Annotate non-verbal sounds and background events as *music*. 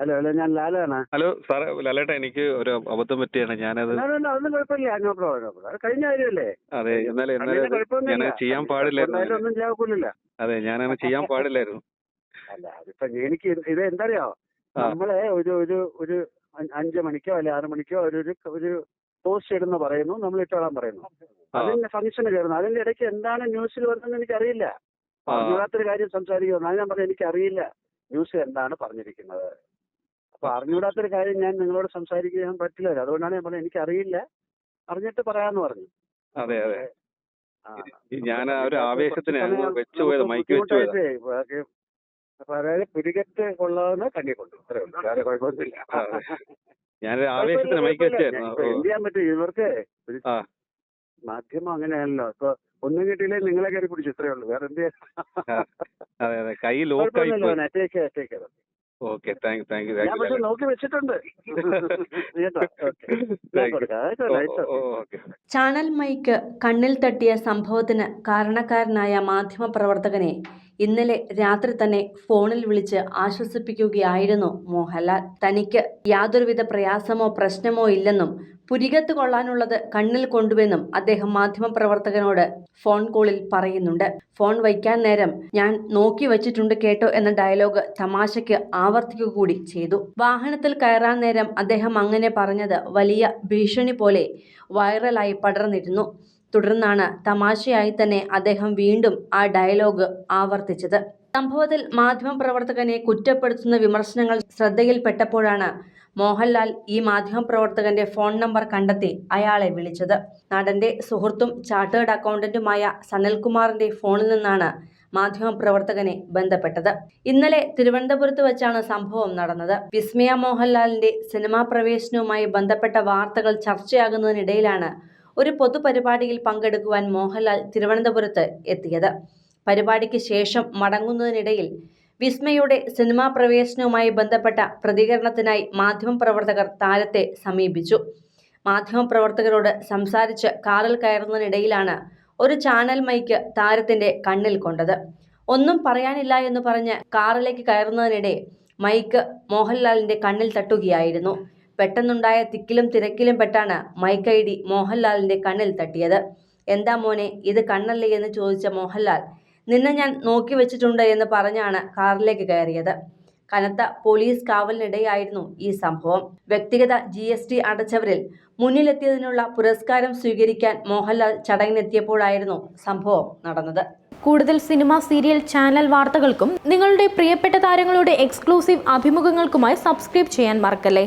Hello hello ഞാൻ ലാലാണ്. Hello സാറേ ലാലേട്ടാ എനിക്ക് ഒരു അബദ്ധം പറ്റിയാണ്. ഞാനത് അതൊന്നും കുഴപ്പമില്ല. നോ പ്രോബ്ലം നോ പ്രോബ്ലം അത് കഴിഞ്ഞ കാര്യമല്ലേ? അതെ എന്നാലും എന്നാലും. ഞാൻ ചെയ്യാൻ പാടില്ലായിരുന്നു. ഒന്നും ചെയ്യാൻ അതെ ഞാനങ്ങനെ ചെയ്യാൻ പാടില്ലായിരുന്നു. അല്ല അതിപ്പോ എനിക്ക് ഇത് എന്തറിയോ? നമ്മളെ ഒരു ഒരു ഒരു അഞ്ച് മണിക്കോ അല്ലെ ആറ് മണിക്കോ ഒരു ഒരു പോസ്റ്റ് ഇടുന്ന പറയുന്നു നമ്മൾ ഇട്ടോളാൻ പറയുന്നു. അതിന്റെ ഫംഗ്ഷന് കയറുന്നു. അതിന്റെ ഇടയ്ക്ക് എന്താണ് ന്യൂസിൽ വരുന്നതെന്ന് എനിക്കറിയില്ല. ആ. അറിഞ്ഞൂടാത്തൊരു കാര്യം സംസാരിക്കുന്നു അത് ഞാൻ പറഞ്ഞു എനിക്കറിയില്ല ന്യൂസ് എന്താണ് പറഞ്ഞിരിക്കുന്നത്. അപ്പൊ ഒരു കാര്യം ഞാൻ നിങ്ങളോട് സംസാരിക്കാൻ പറ്റില്ല അതുകൊണ്ടാണ് ഞാൻ പറഞ്ഞത് എനിക്കറിയില്ല. അറിഞ്ഞിട്ട് പറയാന്ന് പറഞ്ഞു. അതെ അതെ. ഞാൻ ആ ഒരു ആവേശത്തിന് കുറച്ച് അങ്ങ് സമയം വെച്ചു പോയത് നമുക്ക് മൈക്ക് വെച്ചു പോയത്. ബുദ്ധിമുട്ടായിട്ടേ, അപ്പൊ അതായത് പിടികെട്ട് കൊള്ളാവുന്ന കണ്ണി കൊണ്ടു. അത്രേ ഉള്ളൂ. വേറെ കുഴപ്പമൊന്നുമില്ല. ഞാനൊരു ആവേശത്തിന് മൈക്ക് വെച്ചായിരുന്നു എന്ത് ചെയ്യാൻ പറ്റും? ഇവർക്ക്. മാധ്യമം അങ്ങനെയാണല്ലോ. ഇപ്പൊ ഒന്നും കിട്ടിയില്ലേ നിങ്ങളെ കയറി പിടിച്ചു. ഇത്രേ ഉള്ളൂ. വേറെ എന്ത് ചെയ്യാൻ? അതെ അതെ. കൈ *laughs* ലോക്കായി ഓക്കെ താങ്ക് താങ്ക് യു ഞാൻ താങ്ക് പക്ഷെ യു നോക്കി വെച്ചിട്ടുണ്ട്. ആയിക്കോട്ടെ. *laughs* ഓക്കെ. ചാനൽ മൈക്ക് കണ്ണിൽ തട്ടിയ സംഭവത്തിന് കാരണക്കാരനായ മാധ്യമപ്രവർത്തകനെ ഇന്നലെ രാത്രി തന്നെ ഫോണിൽ വിളിച്ച് ആശ്വസിപ്പിക്കുകയായിരുന്നു മോഹൻലാൽ. തനിക്ക് യാതൊരുവിധ പ്രയാസമോ പ്രശ്നമോ ഇല്ലെന്നും പുരികത്ത് കൊള്ളാനുള്ളത് കണ്ണിൽ കൊണ്ടുവെന്നും അദ്ദേഹം മാധ്യമപ്രവർത്തകനോട് ഫോൺ കോളിൽ പറയുന്നുണ്ട്. ഫോൺ വയ്ക്കാൻ നേരം ഞാൻ നോക്കി വച്ചിട്ടുണ്ട് കേട്ടോ എന്ന ഡയലോഗ് തമാശയ്ക്ക് ആവർത്തിക്കുക കൂടി ചെയ്തു. വാഹനത്തിൽ കയറാൻ നേരം അദ്ദേഹം അങ്ങനെ പറഞ്ഞത് വലിയ ഭീഷണി പോലെ വൈറലായി പടർന്നിരുന്നു. തുടർന്നാണ് തമാശയായി തന്നെ അദ്ദേഹം വീണ്ടും ആ ഡയലോഗ് ആവർത്തിച്ചത്. സംഭവത്തിൽ മാധ്യമപ്രവർത്തകനെ കുറ്റപ്പെടുത്തുന്ന വിമർശനങ്ങൾ ശ്രദ്ധയിൽപ്പെട്ടപ്പോഴാണ് മോഹൻലാൽ ഈ മാധ്യമപ്രവർത്തകന്റെ ഫോൺ നമ്പർ കണ്ടെത്തി അയാളെ വിളിച്ചത്. നടന്റെ സുഹൃത്തും ചാർട്ടേഡ് അക്കൗണ്ടന്റുമായ സനൽകുമാറിന്റെ ഫോണിൽ നിന്നാണ് മാധ്യമപ്രവർത്തകനെ ബന്ധപ്പെട്ടത്. ഇന്നലെ തിരുവനന്തപുരത്ത് വെച്ചാണ് സംഭവം നടന്നത്. വിസ്മയ മോഹൻലാലിന്റെ സിനിമാ പ്രവേശനവുമായി ബന്ധപ്പെട്ട വാർത്തകൾ ചർച്ചയാകുന്നതിനിടയിലാണ് ഒരു പൊതുപരിപാടിയിൽ പങ്കെടുക്കുവാൻ മോഹൻലാൽ തിരുവനന്തപുരത്ത് എത്തിയത്. പരിപാടിക്ക് ശേഷം മടങ്ങുന്നതിനിടയിൽ വിസ്മയുടെ സിനിമാ പ്രവേശനവുമായി ബന്ധപ്പെട്ട പ്രതികരണത്തിനായി മാധ്യമപ്രവർത്തകർ താരത്തെ സമീപിച്ചു. മാധ്യമപ്രവർത്തകരോട് സംസാരിച്ച് കാറിൽ കയറുന്നതിനിടയിലാണ് ഒരു ചാനൽ മൈക്ക് താരത്തിന്റെ കണ്ണിൽ കൊണ്ടത്. ഒന്നും പറയാനില്ല എന്ന് പറഞ്ഞ് കാറിലേക്ക് കയറുന്നതിനിടെ മൈക്ക് മോഹൻലാലിന്റെ കണ്ണിൽ തട്ടുകയായിരുന്നു. പെട്ടെന്നുണ്ടായ തിക്കിലും തിരക്കിലും പെട്ടാണ് മൈക്ക് മോഹൻലാലിന്റെ കണ്ണിൽ തട്ടിയത്. എന്താ മോനെ ഇത് കണ്ണല്ലേ എന്ന് ചോദിച്ച മോഹൻലാൽ നിന്നെ ഞാൻ നോക്കി വെച്ചിട്ടുണ്ട് എന്ന് പറഞ്ഞാണ് കാറിലേക്ക് കയറിയത്. കനത്ത പോലീസ് കാവലിനിടെയായിരുന്നു ഈ സംഭവം. വ്യക്തിഗത ജി എസ് ടി അടച്ചവരിൽ മുന്നിലെത്തിയതിനുള്ള പുരസ്കാരം സ്വീകരിക്കാൻ മോഹൻലാൽ ചടങ്ങിനെത്തിയപ്പോഴായിരുന്നു സംഭവം നടന്നത്. കൂടുതൽ സിനിമ സീരിയൽ ചാനൽ വാർത്തകൾക്കും നിങ്ങളുടെ പ്രിയപ്പെട്ട താരങ്ങളുടെ എക്സ്ക്ലൂസീവ് അഭിമുഖങ്ങൾക്കുമായി സബ്സ്ക്രൈബ് ചെയ്യാൻ മറക്കല്ലേ?